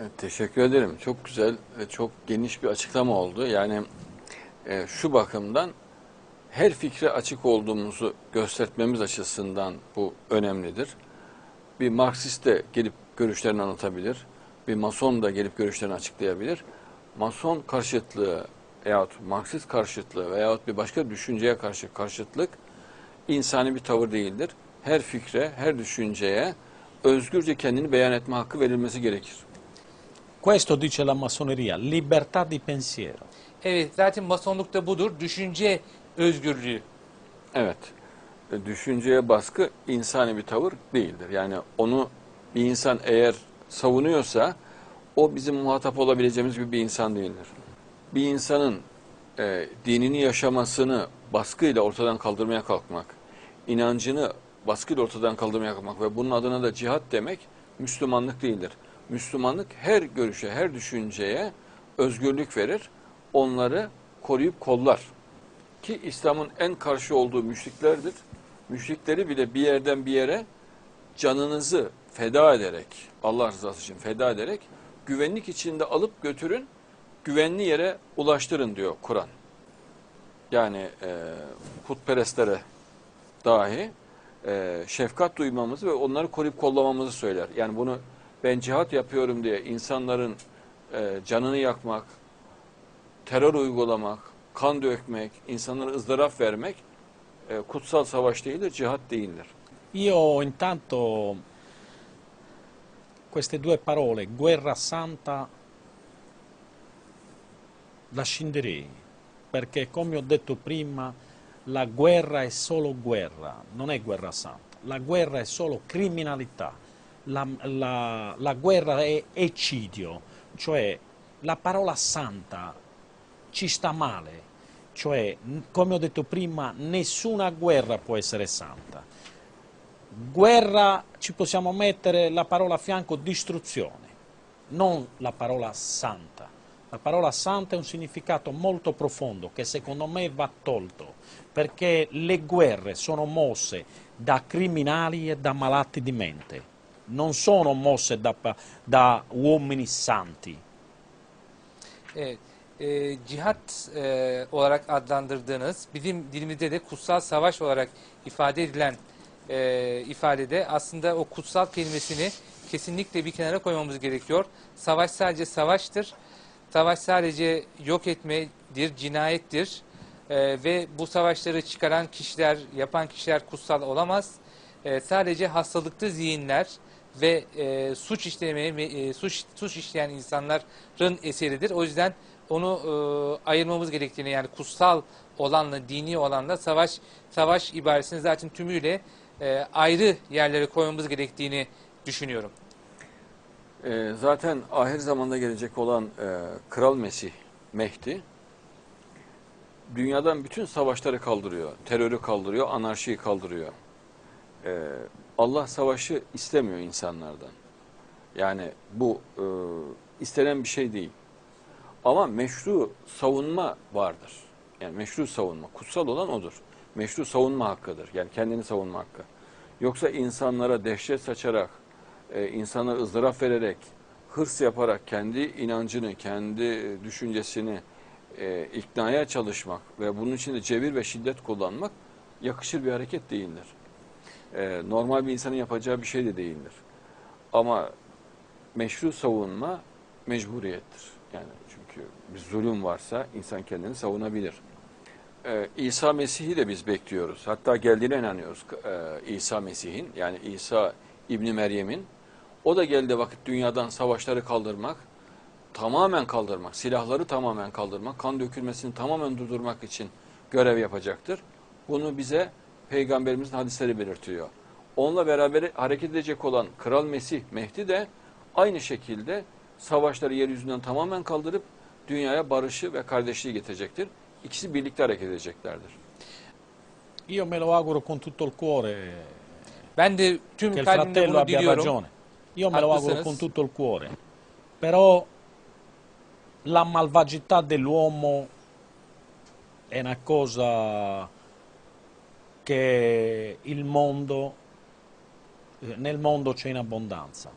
Evet, teşekkür ederim. Çok güzel ve çok geniş bir açıklama oldu. Yani e, şu bakımdan her fikre açık olduğumuzu göstermemiz açısından bu önemlidir. Bir Marksist de gelip görüşlerini anlatabilir. Bir Mason da gelip görüşlerini açıklayabilir. Mason karşıtlığı veyahut Marksist karşıtlığı veyahut bir başka düşünceye karşı karşıtlık insani bir tavır değildir. Her fikre, her düşünceye özgürce kendini beyan etme hakkı verilmesi gerekir. Questo dice la massoneria, libertà di pensiero. Evet zaten masonlukta budur. Düşünce özgürlüğü. Evet. E, Düşünceye baskı insani bir tavır değildir. Yani onu bir insan eğer savunuyorsa o bizim muhatap olabileceğimiz gibi bir insan değildir. Bir insanın e, dinini yaşamasını baskıyla ortadan kaldırmaya kalkmak, inancını baskıyla ortadan kaldırmaya kalkmak ve bunun adına da cihat demek Müslümanlık değildir. Müslümanlık her görüşe, her düşünceye özgürlük verir, onları koruyup kollar ki İslam'ın en karşı olduğu müşriklerdir. Müşrikleri bile bir yerden bir yere canınızı feda ederek, Allah rızası için feda ederek güvenlik içinde alıp götürün, güvenli yere ulaştırın diyor Kur'an. Yani e, putperestlere dahi e, şefkat duymamızı ve onları koruyup kollamamızı söyler. Yani bunu ben cihat yapıyorum diye insanların e, canını yakmak, terör uygulamak, kan dökmek, insanlara ızdırap vermek e, kutsal savaş değildir, cihat değildir. Io intanto queste due parole, guerra santa, la scinderei, perché come ho detto prima, la guerra è solo guerra, non è guerra santa, la guerra è solo criminalità, la, la- la guerra è eccidio, cioè la parola santa ci sta male, cioè come ho detto prima, nessuna guerra può essere santa. Guerra ci possiamo mettere la parola a fianco distruzione, non la parola santa. La parola santa ha un significato molto profondo che secondo me va tolto, perché le guerre sono mosse da criminali e da malati di mente, non sono mosse da, da uomini santi. Evet. e, cihat e, olarak adlandırdığınız, bizim dilimizde de kutsal savaş olarak ifade edilen e, ifadede aslında o kutsal kelimesini kesinlikle bir kenara koymamız gerekiyor. Savaş sadece savaştır. Savaş sadece yok etmedir, cinayettir. E, ve bu savaşları çıkaran kişiler, yapan kişiler kutsal olamaz. E, sadece hastalıklı zihinler ve e, suç işlemeye e, suç suç işleyen insanların eseridir. O yüzden onu e, ayırmamız gerektiğini yani kutsal olanla dini olanla savaş savaş ibaresini zaten tümüyle e, ayrı yerlere koymamız gerektiğini düşünüyorum. E, zaten ahir zamanda gelecek olan e, Kral Mesih, Mehdi, dünyadan bütün savaşları kaldırıyor, terörü kaldırıyor, anarşiyi kaldırıyor. E, Allah savaşı istemiyor insanlardan. Yani bu e, istenen bir şey değil. Ama meşru savunma vardır. Yani meşru savunma, kutsal olan odur. Meşru savunma hakkıdır. Yani kendini savunma hakkı. Yoksa insanlara dehşet saçarak, e, insana ızdırap vererek, hırs yaparak kendi inancını, kendi düşüncesini e, iknaya çalışmak ve bunun için de cebir ve şiddet kullanmak yakışır bir hareket değildir. E, normal bir insanın yapacağı bir şey de değildir. Ama meşru savunma mecburiyettir. Yani çünkü bir zulüm varsa insan kendini savunabilir. Ee, İsa Mesih'i de biz bekliyoruz. Hatta geldiğine inanıyoruz ee, İsa Mesih'in. Yani İsa İbni Meryem'in. O da geldi vakit dünyadan savaşları kaldırmak, tamamen kaldırmak, silahları tamamen kaldırmak, kan dökülmesini tamamen durdurmak için görev yapacaktır. Bunu bize Peygamberimizin hadisleri belirtiyor. Onunla beraber hareket edecek olan Kral Mesih, Mehdi de aynı şekilde savaşları yeryüzünden tamamen kaldırıp dünyaya barışı ve kardeşliği getirecektir. İkisi birlikte hareket edeceklerdir. Io me lo auguro con tutto il cuore Ben de tüm kalbimle bunu diliyorum. ragione. Io me lo auguro con tutto il cuore. Però la malvagità dell'uomo è una cosa che mondo, eh, nel mondo c'è in abbondanza.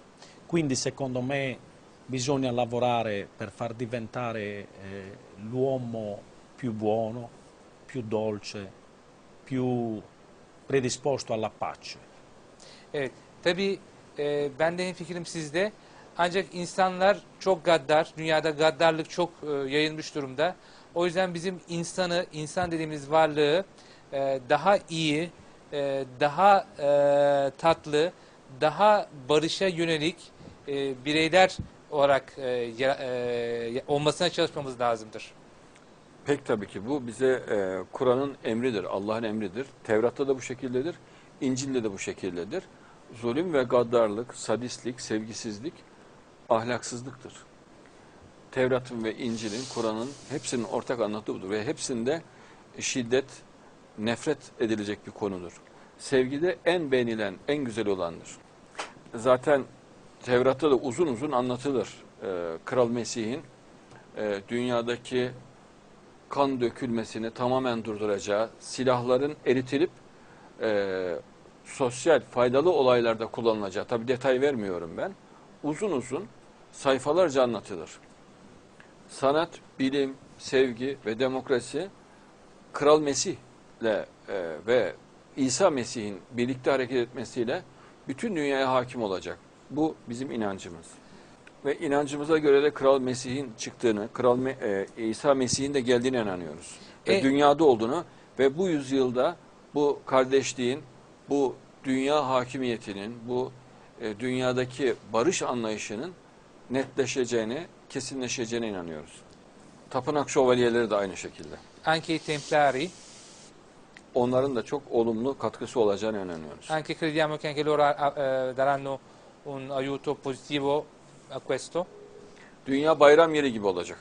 Quindi secondo me bisogna lavorare per far diventare eh, l'uomo più buono, più dolce, più predisposto alla pace. Evet, tabii e, ben de fikrim sizde. Ancak insanlar çok gaddar, dünyada gaddarlık çok e, yayılmış durumda. O yüzden bizim insanı, insan dediğimiz varlığı e, daha iyi, e, daha e, tatlı, daha barışa yönelik bireyler olarak olmasına çalışmamız lazımdır. Pek tabii ki bu bize Kur'an'ın emridir, Allah'ın emridir. Tevrat'ta da bu şekildedir, İncil'de de bu şekildedir. Zulüm ve gaddarlık, sadistlik, sevgisizlik ahlaksızlıktır. Tevrat'ın ve İncil'in, Kur'an'ın hepsinin ortak anlattığı budur ve hepsinde şiddet, nefret edilecek bir konudur. Sevgide en beğenilen, en güzel olandır. Zaten Tevrat'ta da uzun uzun anlatılır. E, Kral Mesih'in e, dünyadaki kan dökülmesini tamamen durduracağı, silahların eritilip e, sosyal faydalı olaylarda kullanılacağı, tabi detay vermiyorum ben, uzun uzun sayfalarca anlatılır. Sanat, bilim, sevgi ve demokrasi Kral Mesih'le e, ve İsa Mesih'in birlikte hareket etmesiyle bütün dünyaya hakim olacak. Bu bizim inancımız. Ve inancımıza göre de Kral Mesih'in çıktığını, Kral Me- e, İsa Mesih'in de geldiğine inanıyoruz. Ve E- dünyada olduğunu ve bu yüzyılda bu kardeşliğin, bu dünya hakimiyetinin, bu e, dünyadaki barış anlayışının netleşeceğine, kesinleşeceğine inanıyoruz. Tapınak şövalyeleri de aynı şekilde. Anche i templari, Onların da çok olumlu katkısı olacağına inanıyoruz. anche crediamo che anche loro eh, daranno un aiuto positivo a questo. Dünya bayram yeri gibi olacak.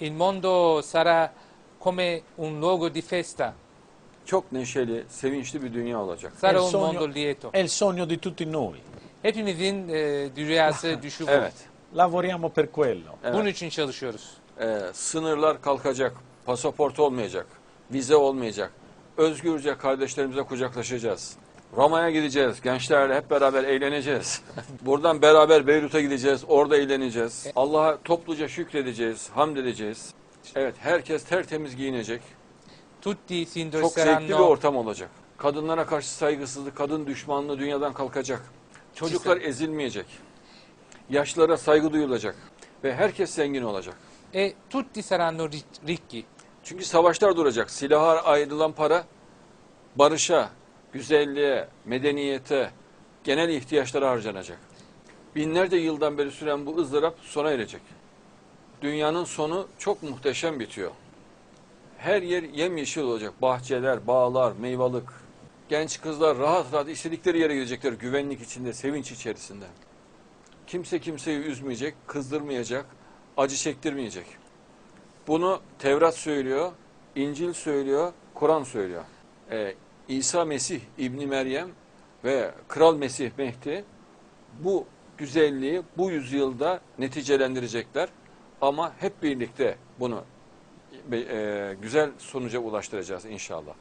Il mondo sarà come un luogo di festa, Çok neşeli, sevinçli bir dünya olacak. sarà un mondo lieto. È il sogno di tutti noi. Hepimizin e, rüyası, düşü bu. Evet. Lavoriamo per quello. evet. Bunun için çalışıyoruz. Ee, sınırlar kalkacak, pasaport olmayacak, vize olmayacak. Özgürce kardeşlerimize kucaklaşacağız. Roma'ya gideceğiz, gençlerle hep beraber eğleneceğiz. Buradan beraber Beyrut'a gideceğiz, orada eğleneceğiz. Allah'a topluca şükredeceğiz, hamd edeceğiz. Evet, herkes tertemiz giyinecek. Çok zevkli bir ortam olacak. Kadınlara karşı saygısızlık, kadın düşmanlığı dünyadan kalkacak. Çocuklar ezilmeyecek. Yaşlılara saygı duyulacak. Ve herkes zengin olacak. e tutti saranno ri- ricchi. Çünkü savaşlar duracak. Silaha ayrılan para barışa, güzelliğe, medeniyete, genel ihtiyaçlara harcanacak. Binlerce yıldan beri süren bu ızdırap sona erecek. Dünyanın sonu çok muhteşem bitiyor. Her yer yemyeşil olacak. Bahçeler, bağlar, meyvalık. Genç kızlar rahat rahat istedikleri yere gidecekler güvenlik içinde, sevinç içerisinde. Kimse kimseyi üzmeyecek, kızdırmayacak, acı çektirmeyecek. Bunu Tevrat söylüyor, İncil söylüyor, Kur'an söylüyor. Ee, İsa Mesih İbni Meryem ve Kral Mesih Mehdi bu güzelliği bu yüzyılda neticelendirecekler. Ama hep birlikte bunu e, güzel sonuca ulaştıracağız inşallah.